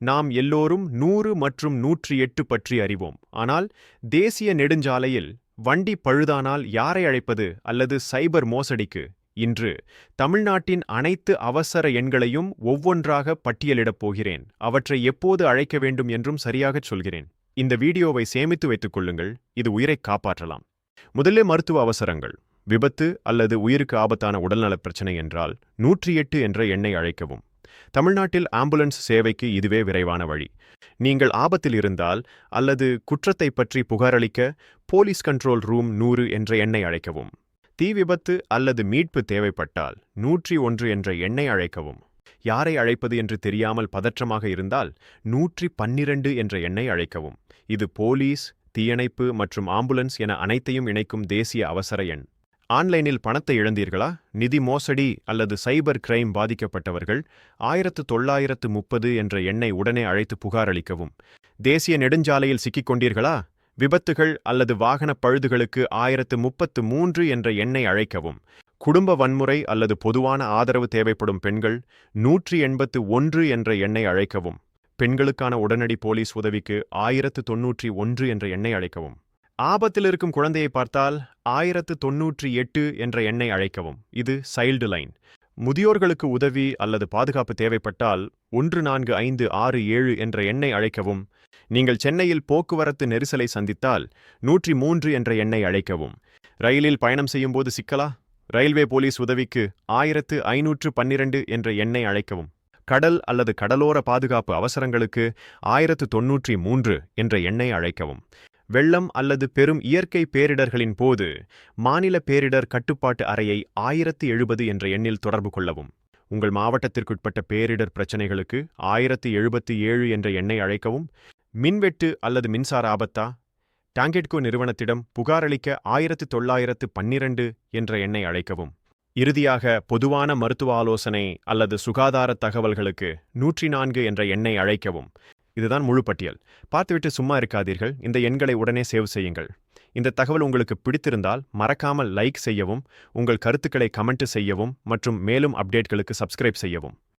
நாம் எல்லோரும் நூறு மற்றும் நூற்றி எட்டு பற்றி அறிவோம். ஆனால் தேசிய நெடுஞ்சாலையில் வண்டி பழுதானால் யாரை அழைப்பது அல்லது சைபர் மோசடிக்கு? இன்று தமிழ்நாட்டின் அனைத்து அவசர எண்களையும் ஒவ்வொன்றாக பட்டியலிடப் போகிறேன். அவற்றை எப்போது அழைக்க வேண்டும் என்றும் சரியாகச் சொல்கிறேன். இந்த வீடியோவை சேமித்து வைத்துக் கொள்ளுங்கள். இது உயிரைக் காப்பாற்றலாம். முதல்ல மருத்துவ அவசரங்கள். விபத்து அல்லது உயிருக்கு ஆபத்தான உடல்நலப் பிரச்சனை என்றால் நூற்றி எட்டு என்ற எண்ணை அழைக்கவும். தமிழ்நாட்டில் ஆம்புலன்ஸ் சேவைக்கு இதுவே விரைவான வழி. நீங்கள் ஆபத்தில் இருந்தால் அல்லது குற்றத்தை பற்றி புகாரளிக்க போலீஸ் கண்ட்ரோல் ரூம் நூறு என்ற எண்ணை அழைக்கவும். தீ விபத்து அல்லது மீட்பு தேவைப்பட்டால் நூற்றி ஒன்று என்ற எண்ணை அழைக்கவும். யாரை அழைப்பது என்று தெரியாமல் பதற்றமாக இருந்தால் நூற்றி பன்னிரண்டு என்ற எண்ணை அழைக்கவும். இது போலீஸ் தீயணைப்பு மற்றும் ஆம்புலன்ஸ் என அனைத்தையும் இணைக்கும் தேசிய அவசர எண். ஆன்லைனில் பணத்தை இழந்தீர்களா? நிதி மோசடி அல்லது சைபர் கிரைம் பாதிக்கப்பட்டவர்கள் ஆயிரத்து தொள்ளாயிரத்து முப்பது என்ற எண்ணை உடனே அழைத்து புகாரளிக்கவும். தேசிய நெடுஞ்சாலையில் சிக்கிக் கொண்டீர்களா விபத்துகள் அல்லது வாகனப் பழுதுகளுக்கு ஆயிரத்து முப்பத்து மூன்று என்ற எண்ணை அழைக்கவும். குடும்ப வன்முறை அல்லது பொதுவான ஆதரவு தேவைப்படும் பெண்கள் நூற்றி எண்பத்து ஒன்று என்ற எண்ணை அழைக்கவும். பெண்களுக்கான உடனடி போலீஸ் உதவிக்கு ஆயிரத்து தொன்னூற்றி ஒன்று என்ற எண்ணை அழைக்கவும். ஆபத்தில் இருக்கும் குழந்தையை பார்த்தால் ஆயிரத்து தொன்னூற்றி எட்டு என்ற எண்ணை அழைக்கவும். இது சைல்டு லைன். முதியோர்களுக்கு உதவி அல்லது பாதுகாப்பு தேவைப்பட்டால் ஒன்று நான்கு ஐந்து ஆறு ஏழு என்ற எண்ணை அழைக்கவும். நீங்கள் சென்னையில் போக்குவரத்து நெரிசலை சந்தித்தால் நூற்றி மூன்று என்ற எண்ணை அழைக்கவும். ரயிலில் பயணம் செய்யும்போது சிக்கலா? ரயில்வே போலீஸ் உதவிக்கு ஆயிரத்து ஐநூற்று பன்னிரண்டு என்ற எண்ணை அழைக்கவும். கடல் அல்லது கடலோர பாதுகாப்பு அவசரங்களுக்கு ஆயிரத்து தொன்னூற்றி மூன்று என்ற எண்ணை அழைக்கவும். வெள்ளம் அல்லது பெரும் இயற்கை பேரிடர்களின் போது மாநில பேரிடர் கட்டுப்பாட்டு அறையை ஆயிரத்து எழுபது என்ற எண்ணில் தொடர்பு கொள்ளவும். உங்கள் மாவட்டத்திற்குட்பட்ட பேரிடர் பிரச்சினைகளுக்கு ஆயிரத்து எழுபத்தி ஏழு என்ற எண்ணை அழைக்கவும். மின்வெட்டு அல்லது மின்சார ஆபத்தா? டாங்கெட்கோ நிறுவனத்திடம் புகாரளிக்க ஆயிரத்து தொள்ளாயிரத்து பன்னிரண்டு என்ற எண்ணை அழைக்கவும். இறுதியாக பொதுவான மருத்துவ ஆலோசனை அல்லது சுகாதார தகவல்களுக்கு நூற்றி நான்கு என்ற எண்ணை அழைக்கவும். இதுதான் முழு பட்டியல். பார்த்துவிட்டு சும்மா இருக்காதீர்கள். இந்த எண்களை உடனே சேவ் செய்யுங்கள். இந்த தகவல் உங்களுக்கு பிடித்திருந்தால் மறக்காமல் லைக் செய்யவும் உங்கள் கருத்துக்களை கமெண்ட் செய்யவும் மற்றும் மேலும் அப்டேட்களுக்கு சப்ஸ்கிரைப் செய்யவும்.